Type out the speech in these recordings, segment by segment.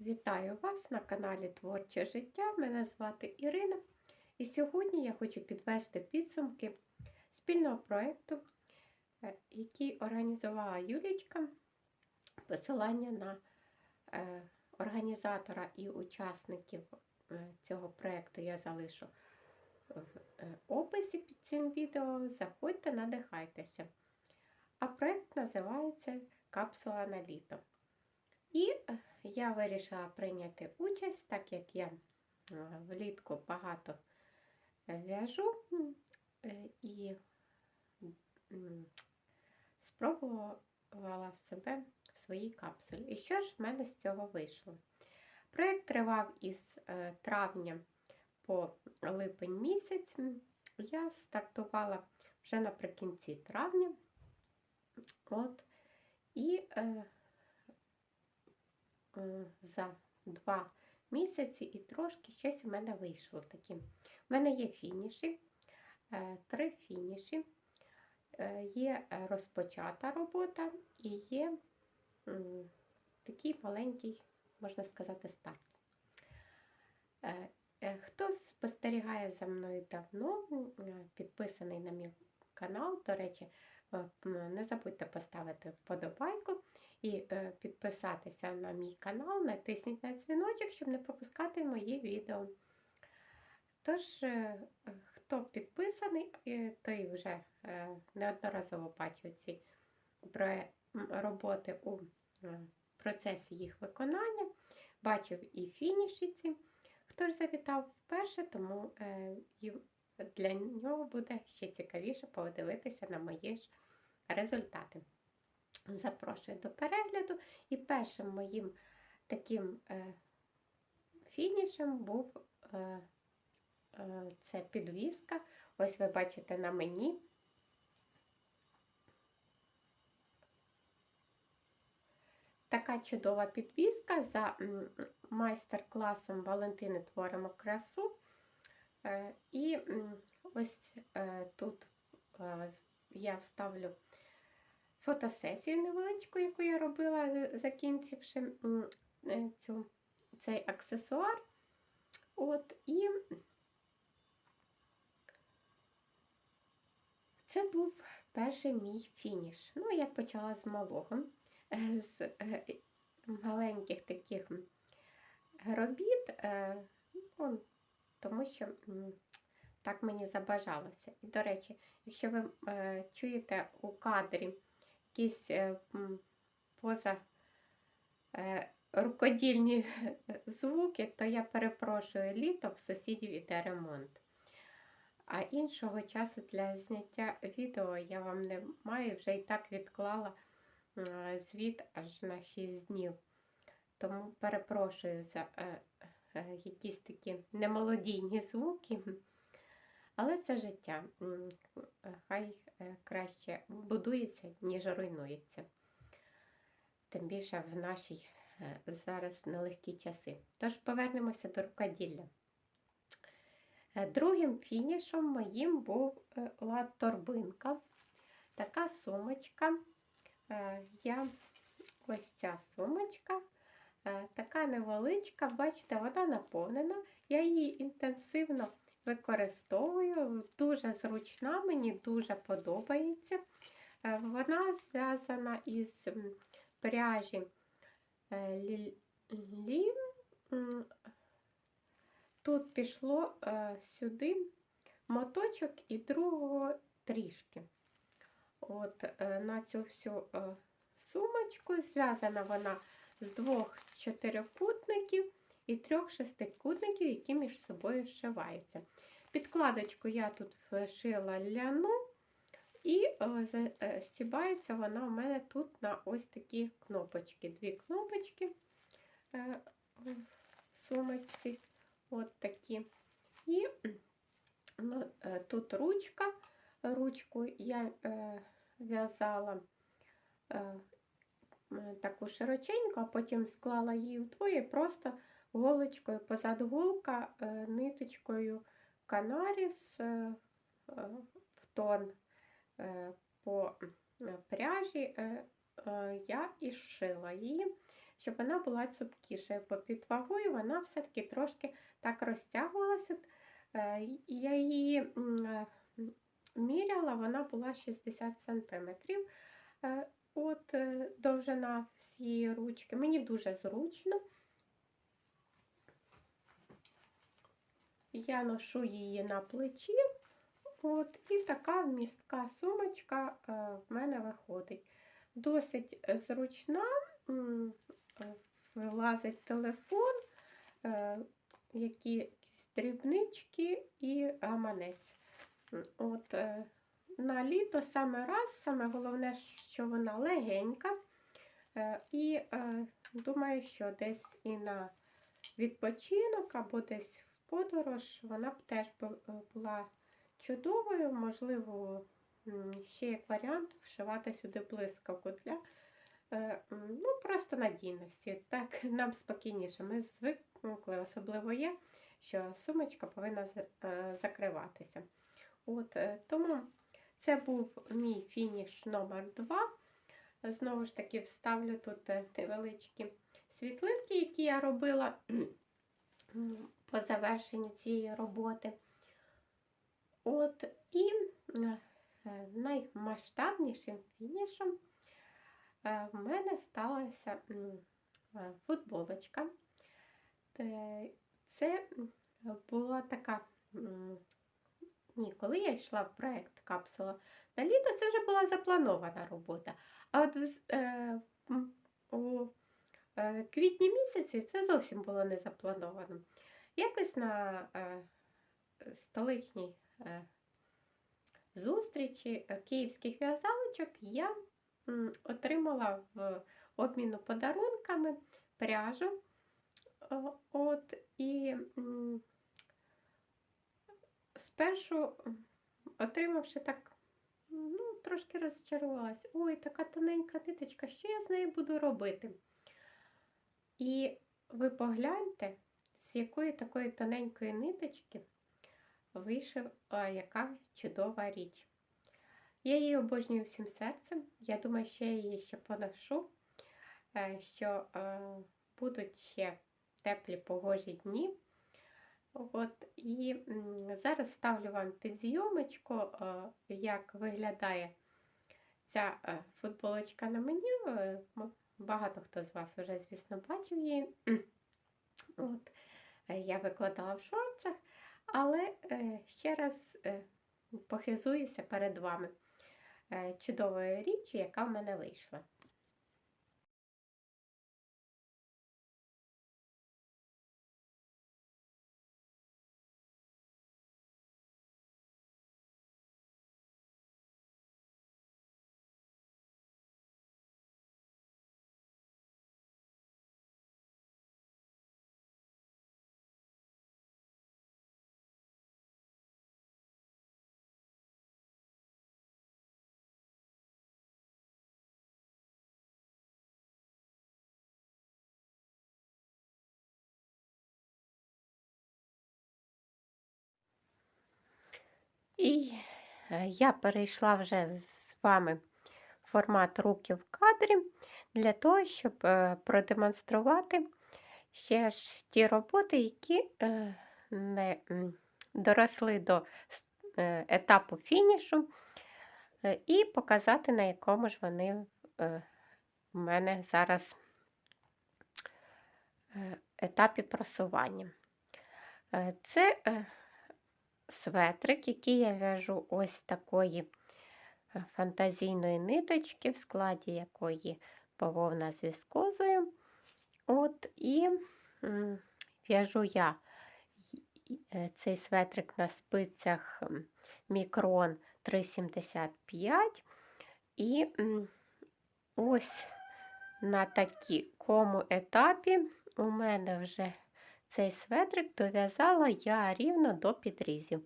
Вітаю вас на каналі Творче життя. Мене звати Ірина. І сьогодні я хочу підвести підсумки спільного проєкту, е, який організувала Юлічка. Посилання на е, організатора і учасників е, цього проєкту я залишу в описі під цим відео. Заходьте, надихайтеся. А проєкт називається Капсула на літо. І я вирішила прийняти участь, так як я е, влітку багато е, в'яжу е, і спробувала себе в своїй капсулі. І що ж в мене з цього вийшло? Проєкт тривав із травня по липень місяць. Я стартувала вже наприкінці травня. От, і е, за два місяці і трошки щось у мене вийшло таке. У мене є фініші, е, три фініші, е, є е, розпочата робота і є такий маленький, можна сказати, старт. Е, е, Хто спостерігає за мною давно, е, підписаний на мій канал, до речі, е, не забудьте поставити вподобайку і е, підписатися на мій канал, натисніть на дзвіночок, щоб не пропускати мої відео. Тож, е, хто підписаний, е, той вже неодноразово бачив ці роботи у процесі їх виконання, бачив і фініші ці. Хто ж завітав вперше, тому для нього буде ще цікавіше подивитися на мої ж результати. Запрошую до перегляду. І першим моїм таким е, фінішем був е, е, це підвіска. Ось ви бачите на мені. Така чудова підвіска за майстер-класом Валентини Творимо красу. І ось тут я вставлю фотосесію невеличку, яку я робила, е, закінчивши е, цю, цей аксесуар. От, і це був перший мій фініш. Ну, я почала з малого, е, з маленьких таких робіт, ну, тому що так мені забажалося. І, до речі, якщо ви чуєте у кадрі якісь е, поза е, рукодільні звуки, то я перепрошую літо в сусідів іде ремонт. А іншого часу для зняття відео я вам не маю, вже і так відклала звіт аж на 6 днів. Тому перепрошую за е, якісь такі немолодійні звуки. Але це життя. Хай краще будується, ніж руйнується. Тим більше в нашій е, зараз нелегкі часи. Тож повернемося до рукоділля. Е, Другим фінішом моїм був е, торбинка. Така сумочка. Е, Я ось ця сумочка, е, така невеличка, бачите, вона наповнена. Я її інтенсивно використовую, дуже зручна, мені дуже подобається. Е, Вона зв'язана із пряжі е, лі- лі. Тут пішло е, сюди моточок і другого трішки. От е, на цю всю е, сумочку зв'язана вона з двох чотирикутників і трьох шестикутників, які між собою зшиваються. Підкладочку я тут вшила ляну, і е, е, стібається вона у мене тут на ось такі кнопочки. Дві кнопочки е, в сумочці. От такі. І ну, тут ручка. Ручку я в'язала таку широченьку, а потім склала її вдвоє, просто голочкою позад голка, е, ниточкою канаріс е, е, в тон по пряжі я і шила її. щоб вона була цупкішою, бо під вагою вона все-таки трошки так розтягувалася. Я її міряла, вона була 60 см. От довжина всієї ручки. Мені дуже зручно. Я ношу її на плечі. От, і така вмістка сумочка е, в мене виходить. Досить зручна, е, телефон, е, якісь дрібнички і гаманець. От, е, на літо саме раз, саме головне, що вона легенька. І думаю, що десь і на відпочинок або десь подорож вона б теж е, була чудовою. Можливо, ще як варіант вшивати сюди блискавку для е, ну, просто надійності. Так нам спокійніше. Ми звикли, особливо є, що сумочка повинна е, закриватися. От, тому це був мій фініш номер 2. Знову ж таки, вставлю тут невеличкі світлинки, які я робила по завершенню цієї роботи. От, і е, наймасштабнішим фінішем е, в мене сталася е, футболочка. Це була така. Ні, коли я йшла в проєкт капсула на літо, це вже була запланована робота. А от у квітні місяці це зовсім було не заплановано. Якось на е, столичній е, зустрічі е, київських в'язалочок я отримала в обміну подарунками пряжу. От, і спершу, отримавши так, ну, трошки розчарувалась. Ой, така тоненька ниточка, що я з нею буду робити? І ви погляньте, з якої такої тоненької ниточки вийшов а, яка чудова річ. Я її обожнюю всім серцем. Я думаю, що я її ще поношу, е, що е, будуть ще теплі погожі дні. От, і зараз ставлю вам під зйомочку, е, як виглядає ця футболочка на мені. Багато хто з вас вже, звісно, бачив її. От, я викладала в шорцах, але е, ще раз е, похизуюся перед вами е, чудовою річчю, яка в мене вийшла. І е, я перейшла вже з вами формат руки в кадрі для того, щоб е, продемонструвати ще ж ті роботи, які е, не доросли до етапу фінішу, і показати, на якому ж вони в мене зараз етапі просування. Це светрик, який я в'яжу ось такої е, фантазійної ниточки, в складі якої бавовна з віскозою. От, і в'яжу я е, цей светрик на спицях мікрон 3,75. І ось на такому етапі у мене вже цей светрик дов'язала я рівно до підрізів.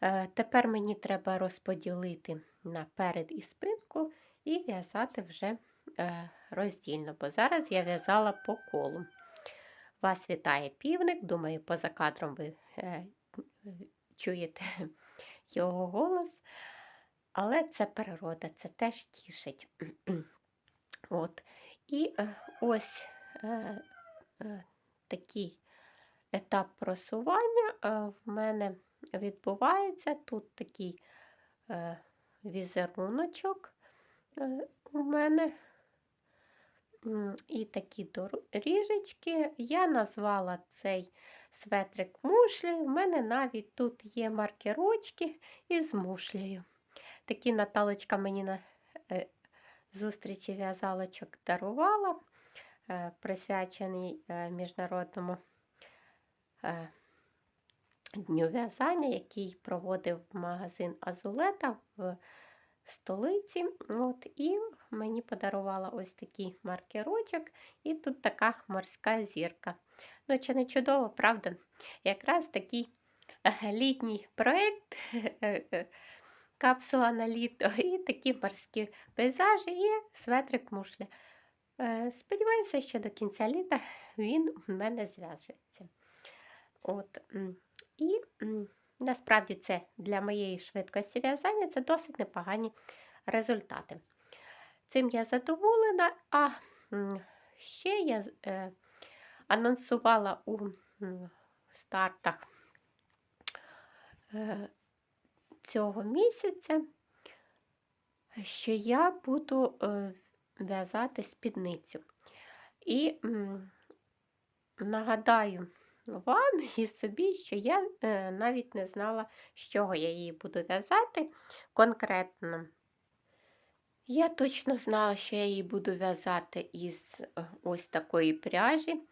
Е, Тепер мені треба розподілити наперед і спинку і в'язати вже е, роздільно, бо зараз я в'язала по колу. Вас вітає півник, думаю, поза кадром ви е, чуєте його голос. Але це природа, це теж тішить. От. І ось такий етап просування е, в мене відбувається. Тут такий е, візеруночок е, у мене. І такі доріжечки. Я назвала цей светрик мушлею. У мене навіть тут є маркерочки із мушлею. Такі Наталочка мені на зустрічі в'язалочок дарувала, присвячений міжнародному дню в'язання, який проводив магазин Азулета в столиці. От, і мені подарувала ось такий маркерочок, і тут така морська зірка. Ну, чи не чудово, правда? Якраз такий е, літній проєкт, е, капсула на літо, і такі морські пейзажі, і светрик мушлі. Е, Сподіваюся, що до кінця літа він у мене зв'яжеться. От. І насправді це для моєї швидкості в'язання це досить непогані результати. Цим я задоволена, а ще я е, анонсувала у стартах е, цього місяця, що я буду е, в'язати спідницю. І м, нагадаю вам і собі, що я е, навіть не знала, з чого я її буду в'язати конкретно. Я точно знала, що я її буду в'язати із е, ось такої пряжі.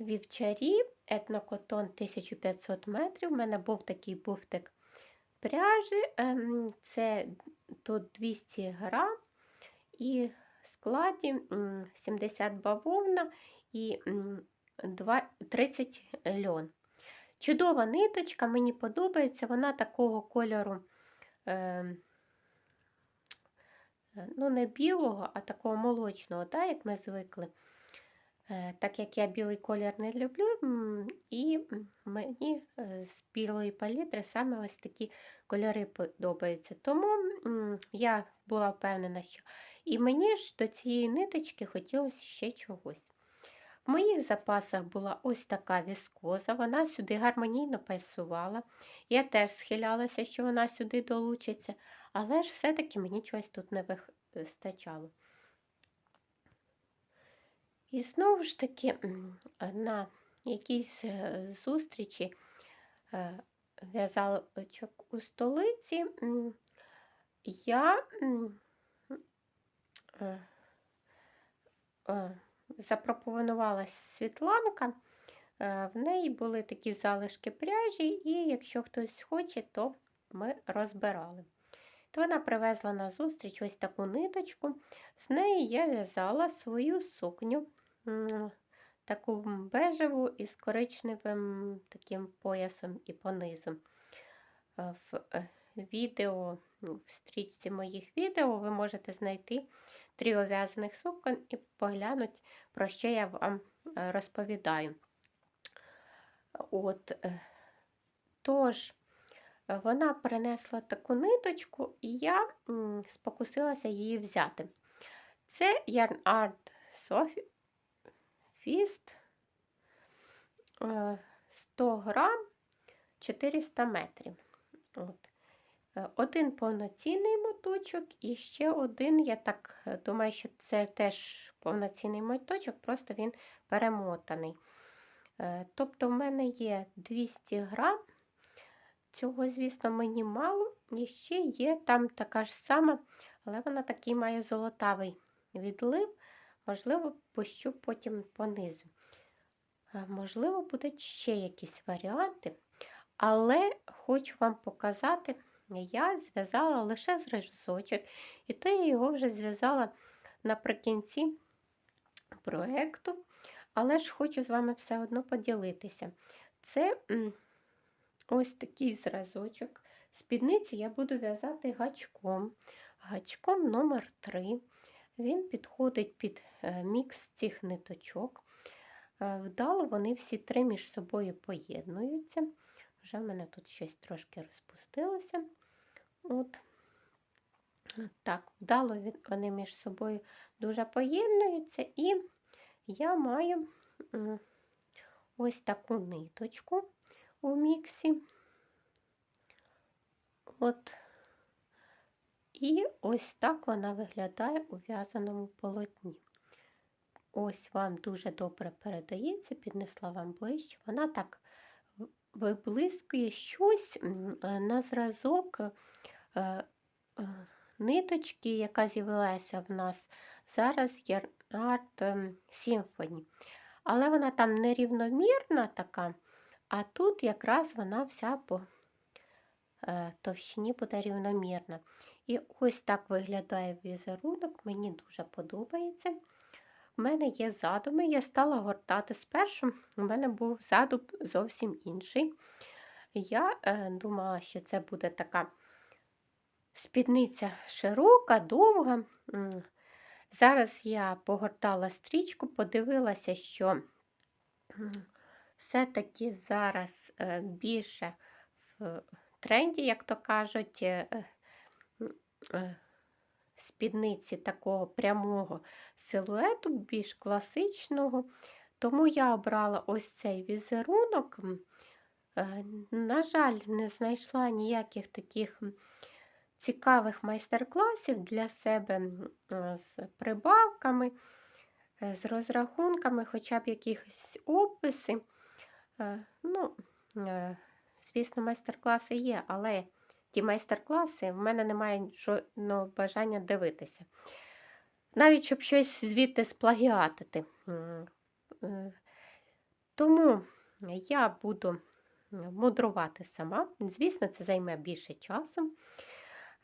Вівчарі, етнокотон 1500 метрів. У мене був такий буфтик пряжі. ем, Це тут 200 грам і в складі м, 70 бавовна і 30 льон. Чудова ниточка, мені подобається, вона такого кольору, ем, е, ну, не білого, а такого молочного, так, як ми звикли. Е, Так як я білий колір не люблю, і мені е, з білої палітри саме ось такі кольори подобаються. Тому я була впевнена, що і мені ж до цієї ниточки хотілося ще чогось. В моїх запасах була ось така віскоза, вона сюди гармонійно пасувала. Я теж схилялася, що вона сюди долучиться, але ж все-таки мені чогось тут не вистачало. І знову ж таки, на якійсь е, зустрічі е, в'язалочок у столиці, я е, е, запропонувала Світланка. Е, В неї були такі залишки пряжі, і якщо хтось хоче, то ми розбирали. То вона привезла на зустріч ось таку ниточку. З неї я в'язала свою сукню, таку бежеву із коричневим таким поясом і понизом. Е, В е, відео, ну, в стрічці моїх відео ви можете знайти три ов'язаних сукон і поглянути, про що я вам е, розповідаю. От, е, тож, е, вона принесла таку ниточку, і я спокусилася її взяти. Це Yarn Art Sophie Fist е, 100 грам 400 метрів. От. Е, Один повноцінний моточок і ще один, я так е, думаю, що це теж повноцінний моточок, просто він перемотаний. Е, Тобто в мене є 200 грам. Цього, звісно, мені мало. І ще є там така ж сама, але вона такий має золотавий відлив. Можливо, пущу потім понизу. Можливо, будуть ще якісь варіанти. Але хочу вам показати, я зв'язала лише зразочок, і то я його вже зв'язала наприкінці проєкту. Але ж хочу з вами все одно поділитися. Це ось такий зразочок. Спідницю я буду в'язати гачком. Гачком номер 3 Він підходить під е, мікс цих ниточок. Е, Вдало вони всі три між собою поєднуються. Вже в мене тут щось трошки розпустилося. От. Так, вдало вони між собою дуже поєднуються, і я маю ось таку ниточку у міксі. От. І ось так вона виглядає у в'язаному полотні. Ось вам дуже добре передається, піднесла вам ближче. Вона так виблискує щось е, на зразок е, е, ниточки, яка з'явилася в нас зараз Ярнард Symphony. Але вона там нерівномірна така, а тут якраз вона вся по е, товщині буде рівномірна. І ось так виглядає візерунок, мені дуже подобається. У мене є задуми, я стала гортати спершу, у мене був задум зовсім інший. Я е, думала, що це буде така спідниця широка, довга. Зараз я погортала стрічку, подивилася, що все-таки зараз е, більше в тренді, як то кажуть, е, е, спідниці такого прямого силуету, більш класичного. Тому я обрала ось цей візерунок. Е, На жаль, не знайшла ніяких таких цікавих майстер-класів для себе е, з прибавками, е, з розрахунками, хоча б якісь описи. Ну, звісно, майстер-класи є, але ті майстер-класи в мене немає жодного бажання дивитися. Навіть щоб щось звідти сплагіатити. Е, Тому я буду мудрувати сама. Звісно, це займе більше часу,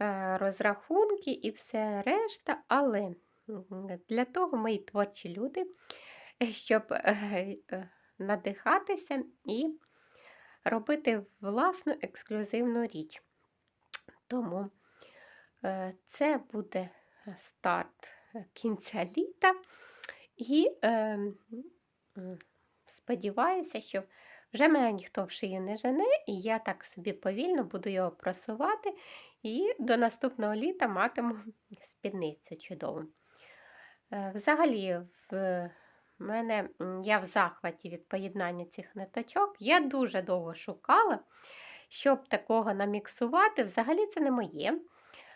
е, розрахунки і все решта, але для того ми і творчі люди, щоб е, надихатися і робити власну ексклюзивну річ. Тому е, це буде старт кінця літа. І е, сподіваюся, що вже мене ніхто в шию не жене, і я так собі повільно буду його просувати. І до наступного літа матиму спідницю чудову. Е, Взагалі, в мене я в захваті від поєднання цих ниточок. Я дуже довго шукала, щоб такого наміксувати. Взагалі, це не моє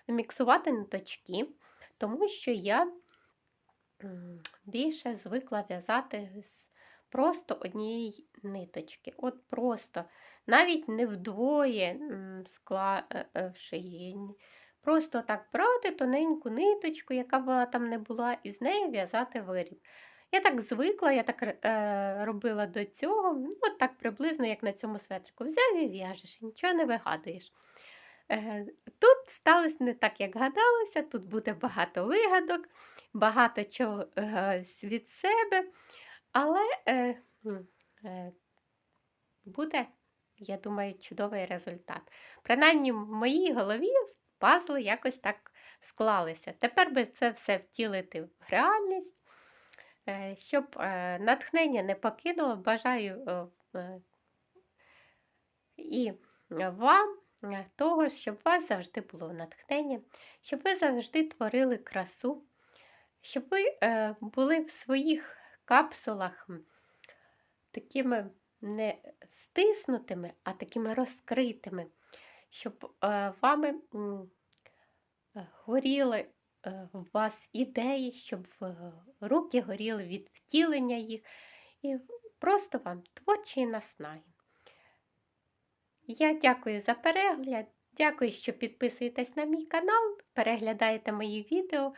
міксувати ниточки, тому що я більше звикла в'язати з просто однієї ниточки. От просто, навіть не вдвоє склавши її. Просто так брати тоненьку ниточку, яка б там не була, і з нею в'язати виріб. Я так звикла, я так е, робила до цього, ну, так приблизно, як на цьому светрику. Взяв і в'яжеш, і нічого не вигадуєш. Е, Тут сталося не так, як гадалося, тут буде багато вигадок, багато чого е, від себе, але е, е, буде, я думаю, чудовий результат. Принаймні, в моїй голові пазли якось так склалися. Тепер би це все втілити в реальність, щоб е, натхнення не покинуло. Бажаю е, е, і вам е, того, щоб у вас завжди було натхнення, щоб ви завжди творили красу, щоб ви е, були в своїх капсулах такими не стиснутими, а такими розкритими, щоб е, вами е, горіли е, у вас ідеї, щоб е, руки горіли від втілення їх, і просто вам творчої наснаги. Я дякую за перегляд. Дякую, що підписуєтесь на мій канал, переглядаєте мої відео.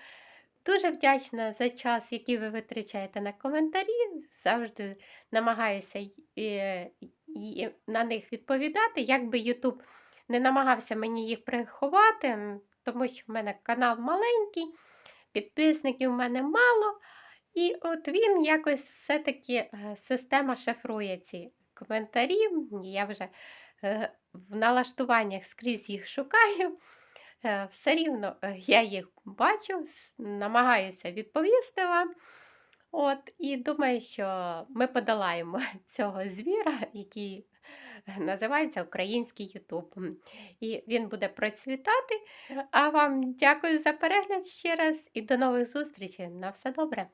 Дуже вдячна за час, який ви витрачаєте на коментарі. Завжди намагаюся е, на них відповідати. Якби YouTube не намагався мені їх приховати, тому що в мене канал маленький, підписників в мене мало. І от він якось все-таки е, система шифрує ці коментарі. Я вже е, в налаштуваннях скрізь їх шукаю. Е, Все рівно я їх бачу, намагаюся відповісти вам. От, і думаю, що ми подолаємо цього звіра, який називається Український Ютуб. І він буде процвітати. А вам дякую за перегляд ще раз і до нових зустрічей. На все добре!